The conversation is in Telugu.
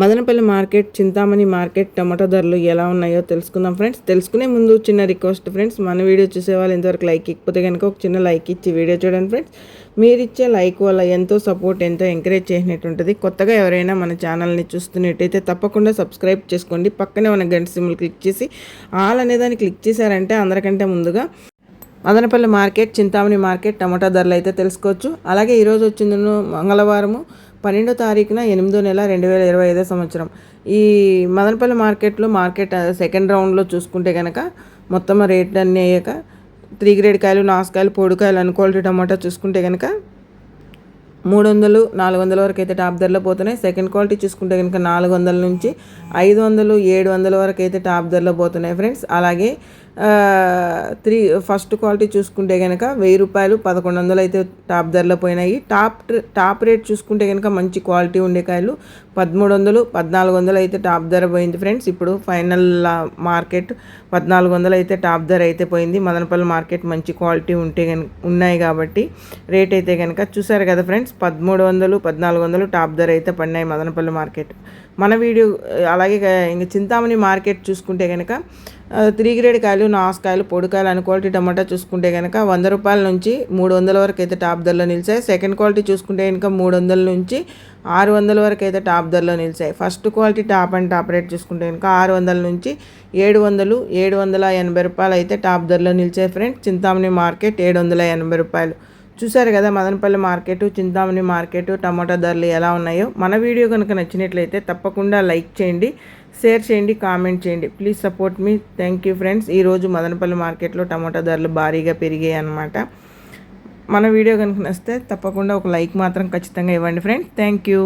Madanapalle market Chintamani market tomato ధరలు ఎలా ఉన్నాయో తెలుసుకుందాం ఫ్రెండ్స్. తెలుసుకునే ముందు చిన్న రిక్వెస్ట్ ఫ్రెండ్స్ మన వీడియో చూసే వాళ్ళు ఇంతవరకు లైక్ ఇకపోతే కనుక ఒక చిన్న లైక్ ఇచ్చి వీడియో చూడండి ఫ్రెండ్స్. మీరు ఇచ్చే లైక్ వల్ల ఎంతో సపోర్ట్ ఎంతో ఎంకరేజ్ చేసినట్టు ఉంటుంది కొత్తగా ఎవరైనా మన ఛానల్ని చూస్తున్నట్టయితే తప్పకుండా సబ్స్క్రైబ్ చేసుకోండి. పక్కనే మన గంట సిమ్లు క్లిక్ చేసి ఆల్ అనేదాన్ని క్లిక్ చేశారంటే అందరికంటే ముందుగా Madanapalle market Chintamani market tomato ధరలు అయితే తెలుసుకోవచ్చు. అలాగే ఈరోజు వచ్చింది మంగళవారము పన్నెండో తారీఖున ఎనిమిదో నెల రెండు వేల ఇరవై ఐదో సంవత్సరం. ఈ మదనపల్లి మార్కెట్లో మార్కెట్ సెకండ్ రౌండ్లో చూసుకుంటే కనుక మొత్తం రేట్ అన్నీ అయ్యాక త్రీ గ్రేడ్ కాయలు నాసుకాయలు పొడికాయలు అన్ క్వాలిటీ టమాటా చూసుకుంటే కనుక మూడు వందలు నాలుగు వందల వరకు అయితే టాప్ ధరలో పోతున్నాయి. సెకండ్ క్వాలిటీ చూసుకుంటే కనుక నాలుగు వందల నుంచి ఐదు వందలు ఏడు వందల వరకు అయితే టాప్ ధరలో పోతున్నాయి ఫ్రెండ్స్. అలాగే త్రీ ఫస్ట్ క్వాలిటీ చూసుకుంటే కనుక వెయ్యి రూపాయలు పదకొండు వందలు అయితే టాప్ ధరలో పోయినాయి. టాప్ టాప్ రేట్ చూసుకుంటే కనుక మంచి క్వాలిటీ ఉండే కాయలు పదమూడు వందలు పద్నాలుగు వందలు అయితే టాప్ ధర పోయింది ఫ్రెండ్స్. ఇప్పుడు ఫైనల్ మార్కెట్ పద్నాలుగు వందలు అయితే టాప్ ధర అయితే పోయింది. మదనపల్లి మార్కెట్ మంచి క్వాలిటీ ఉంటే ఉన్నాయి కాబట్టి రేట్ అయితే కనుక చూసారు కదా ఫ్రెండ్స్. పదమూడు వందలు పద్నాలుగు వందలు టాప్ ధర అయితే పడినాయి మదనపల్లి మార్కెట్. మన వీడియో అలాగే ఇంక చింతామణి మార్కెట్ చూసుకుంటే కనుక త్రీ గ్రేడ్ కాయలు నాసుకాయలు పొడికాయలు అని క్వాలిటీ టమాటా చూసుకుంటే కనుక వంద రూపాయల నుంచి మూడు వందల వరకు అయితే టాప్ ధరలో నిలిచాయి. సెకండ్ క్వాలిటీ చూసుకుంటే కనుక మూడు వందల నుంచి ఆరు వందల వరకు అయితే టాప్ ధరలో నిలిచాయి. First quality top and top rate చూసుకుంటే కనుక ఆరు వందల నుంచి ఏడు వందలు ఏడు వందల ఎనభై రూపాయలు అయితే టాప్ ధరలో నిలిచాయి ఫ్రెండ్స్. చింతామణి మార్కెట్ ఏడు వందల ఎనభై రూపాయలు. చూసారు కదా Madanapalle market Chintamani market tomato ధరలు ఎలా ఉన్నాయో. మన వీడియో కనుక నచ్చినట్లయితే తప్పకుండా లైక్ చేయండి షేర్ చేయండి కామెంట్ చేయండి. Please support me. Thank you friends. ఈరోజు మదనపల్లి మార్కెట్లో టమాటా ధరలు భారీగా పెరిగాయి అనమాట మన వీడియో కనుక నచ్చితే తప్పకుండా ఒక లైక్ మాత్రం ఖచ్చితంగా ఇవ్వండి ఫ్రెండ్స్. Thank you.